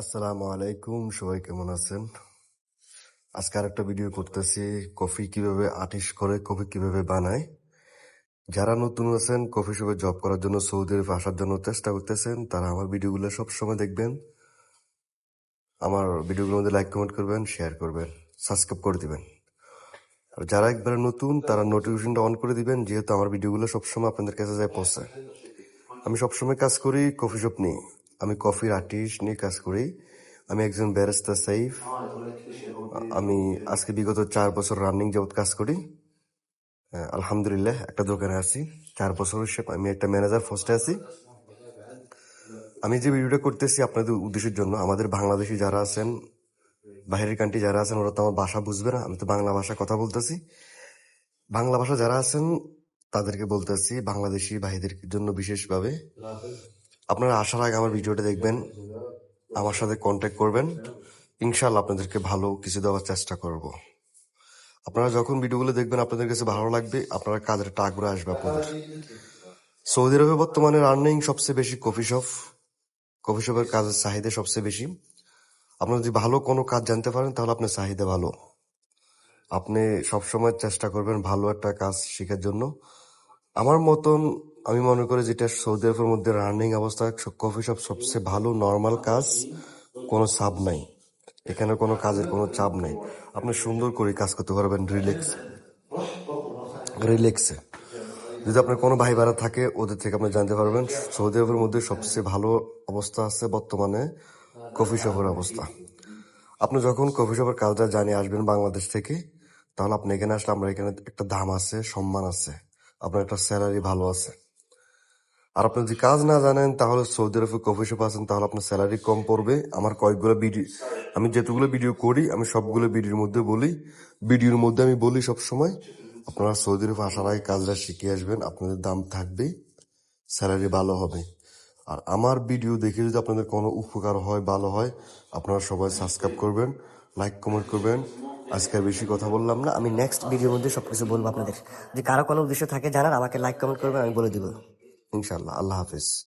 আসসালামু আলাইকুম, সবাই কেমন আছেন? আজকে আর একটা ভিডিও করতেছি, কফি কীভাবে আটিশ করে, কফি কীভাবে বানায়। যারা নতুন আছেন, কফি শপে জব করার জন্য সৌদি আরবে আসার জন্য চেষ্টা করতেছেন, তারা আমার ভিডিওগুলো সব সময় দেখবেন। আমার ভিডিওগুলোর মধ্যে লাইক কমেন্ট করবেন শেয়ার করবেন সাবস্ক্রাইব করে দিবেন। আর যারা একবারে নতুন, তারা নোটিফিকেশনটা অন করে দিবেন, যেহেতু আমার ভিডিওগুলো সবসময় আপনাদের কাছে যায় পৌঁছায়। আমি সবসময় কাজ করি, কফি শপ নিয়ে। আমি কফির আর্টিস্ট নিয়ে কাজ করি। আমি একজন ব্যারিস্তা সাইফ। আমি আজকে বিগত চার বছর রানিং যাবত কাজ করি। আলহামদুলিল্লাহ, একটা দোকানে আছি। চার বছর হিসেবে আমি একটা ম্যানেজার ফার্স্টে আছি। আমি যে ভিডিওটা করতেছি আপনাদের উদ্দেশ্যের জন্য, আমাদের বাংলাদেশি যারা আছেন, বাইরের কান্ট্রি যারা আছেন, ওরা তো আমার ভাষা বুঝবে না, আমি তো বাংলা ভাষা কথা বলতেছি। বাংলা ভাষা যারা আছেন, তাদেরকে বলতেছি, বাংলাদেশি ভাইদের জন্য বিশেষভাবে। আপনারা আসার আগে আমার ভিডিওটা দেখবেন, আমার সাথে কন্ট্যাক্ট করবেন। ইনশাল্লাহ আপনাদেরকে ভালো কিছু দেওয়ার চেষ্টা করব। আপনারা যখন ভিডিওগুলো দেখবেন, আপনাদের কাছে ভালো লাগবে, আপনারা কাজের আগ্রহ আসবে আপনাদের। সৌদি আরবে বর্তমানে রানিং সবচেয়ে বেশি কফি শপ কফি শপের কাজের চাহিদা সবচেয়ে বেশি। আপনি যদি ভালো কোনো কাজ জানতে পারেন, তাহলে আপনার চাহিদা ভালো। আপনি সবসময় চেষ্টা করবেন ভালো একটা কাজ শেখার জন্য। আমার মতন আমি মনে করি যেটা সৌদি আরবের মধ্যে রানিং অবস্থা কফি শপ সবচেয়ে ভালো নর্মাল কাজ, কোনো চাপ নাই। এখানে কোনো কাজের কোনো চাপ নাই। আপনি সুন্দর করে কাজ করতে পারবেন রিল্যাক্স রিল্যাক্সে যদি আপনার কোনো ভাই ভাড়া থাকে, ওদের থেকে আপনি জানতে পারবেন, সৌদি আরবের মধ্যে সবচেয়ে ভালো অবস্থা আছে বর্তমানে কফি শপের অবস্থা। আপনি যখন কফি শপের কাজটা জানিয়ে আসবেন বাংলাদেশ থেকে, তাহলে আপনি এখানে আসলে, আমরা এখানে একটা দাম আছে, সম্মান আছে। আপনার একটা স্যালারি ভালো আছে। আর আপনি যদি কাজ না জানেন, তাহলে সৌদি আরবে কফি শপ আছেন, তাহলে আপনার স্যালারি কম পড়বে। আমার কয়েকগুলো ভিডিও আমি যেতগুলো ভিডিও করি, আমি সবগুলো ভিডিওর মধ্যে বলি। ভিডিওর মধ্যে আমি বলি সব সময় আপনারা সৌদি আরবে আসার আগে কাজটা শিখে আসবেন, আপনাদের দাম থাকবে স্যালারি ভালো হবে। আর আমার ভিডিও দেখে যদি আপনাদের কোনো উপকার হয়, ভালো হয়, আপনারা সবাই সাবস্ক্রাইব করবেন লাইক কমেন্ট করবেন। আজকে বেশি কথা বললাম না, আমি নেক্সট ভিডিওর মধ্যে সবকিছু বলব আপনাদের। যে কারও কোনো উদ্দেশ্য থাকে জানার, আমাকে লাইক কমেন্ট করবেন, আমি বলে দিব। ইনশাল্লাহ আল্লাহ হাফিজ।